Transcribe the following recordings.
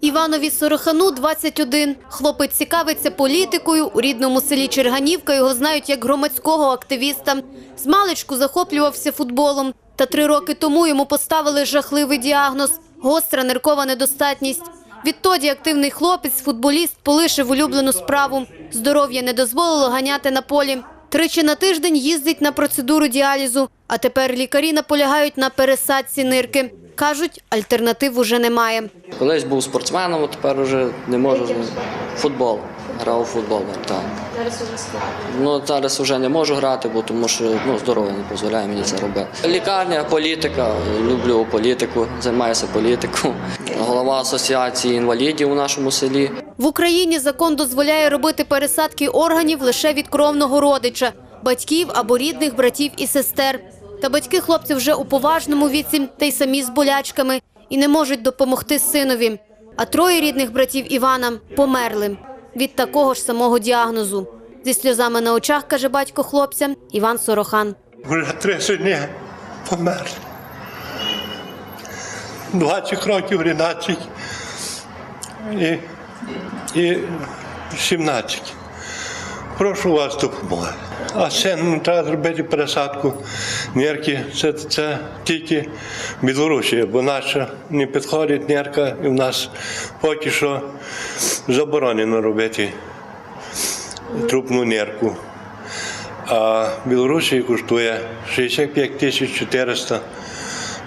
Іванові Сорохану 21. Хлопець цікавиться політикою. У рідному селі Черганівка його знають як громадського активіста. З захоплювався футболом. Та три роки тому йому поставили жахливий діагноз – гостра ниркова недостатність. Відтоді активний хлопець, футболіст, полишив улюблену справу. Здоров'я не дозволило ганяти на полі. Тричі на тиждень їздить на процедуру діалізу, а тепер лікарі наполягають на пересадці нирки. Кажуть, альтернатив уже немає. Колись був спортсменом, а тепер вже не можу. Футбол. Грав у футбол, так. Зараз уже складно. Ну зараз вже не можу грати, бо тому що ну, здоров'я не дозволяє мені це робити. Лікарня, політика, люблю політику, займаюся політикою. Голова асоціації інвалідів у нашому селі. В Україні закон дозволяє робити пересадки органів лише від кровного родича, батьків або рідних братів і сестер. Та батьки хлопців вже у поважному віці та й самі з болячками і не можуть допомогти синові. А троє рідних братів Івана померли від такого ж самого діагнозу. Зі сльозами на очах, каже батько хлопця Іван Сорохан. Вже три сини померли. 20 років, 13 і, і 17. Прошу вас допомоги. А це ну, треба зробити пересадку нирки. Це, це тільки Білорусі, бо наша не підходить нирка, і в нас поки що заборонено робити трупну нирку. А Білорусі коштує 65 тисяч 400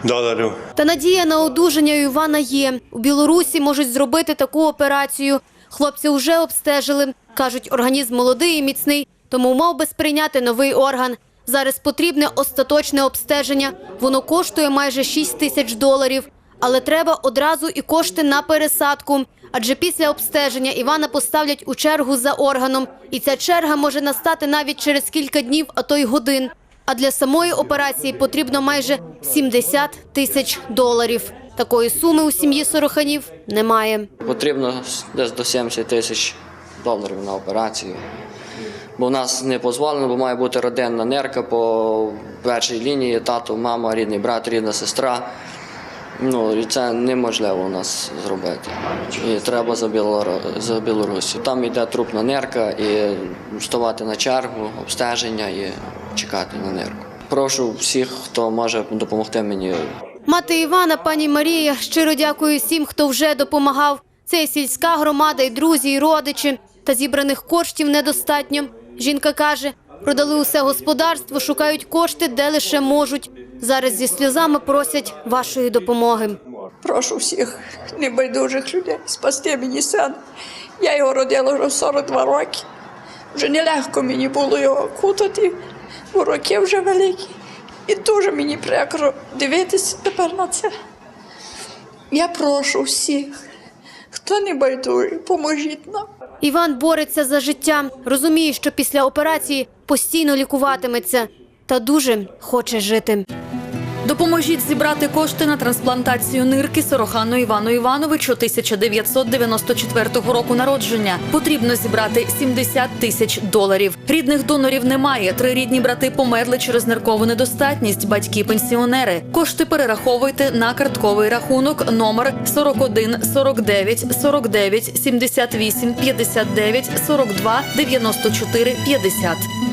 доларів. Та надія на одужання у Івана є. У Білорусі можуть зробити таку операцію. Хлопці вже обстежили. Кажуть, організм молодий і міцний, тому мав би сприйняти новий орган. Зараз потрібне остаточне обстеження. Воно коштує майже 6 тисяч доларів. Але треба одразу і кошти на пересадку. Адже після обстеження Івана поставлять у чергу за органом. І ця черга може настати навіть через кілька днів, а то й годин. А для самої операції потрібно майже 70 тисяч доларів. Такої суми у сім'ї Сороханів немає. Потрібно десь до 70 тисяч доларів на операцію. Бо в нас не дозволено, бо має бути родинна нерка по першій лінії, тато, мама, рідний брат, рідна сестра. Ну, і це неможливо у нас зробити. І треба за, за Білорусі. Там йде трупна нерка і вставати на чергу, обстеження і чекати на нерку. Прошу всіх, хто може допомогти мені Мати Івана, пані Марія, щиро дякую всім, хто вже допомагав. Це і сільська громада, і друзі, і родичі. Та зібраних коштів недостатньо. Жінка каже, продали усе господарство, шукають кошти, де лише можуть. Зараз зі сльозами просять вашої допомоги. Прошу всіх небайдужих людей спасти мені сина. Я його родила вже 42 роки. Вже нелегко мені було його кутати, бо роки вже великі. І дуже мені прикро дивитися тепер на це. Я прошу всіх, хто не байдужий, поможіть нам. Іван бореться за життя, розуміє, що після операції постійно лікуватиметься та дуже хоче жити. Допоможіть зібрати кошти на трансплантацію нирки Сорохану Івану Івановичу 1994 року народження. Потрібно зібрати 70 тисяч доларів. Рідних донорів немає. Три рідні брати померли через ниркову недостатність. Батьки пенсіонери. Кошти перераховуйте на картковий рахунок номер 41 49 49 78 59 42 94 50.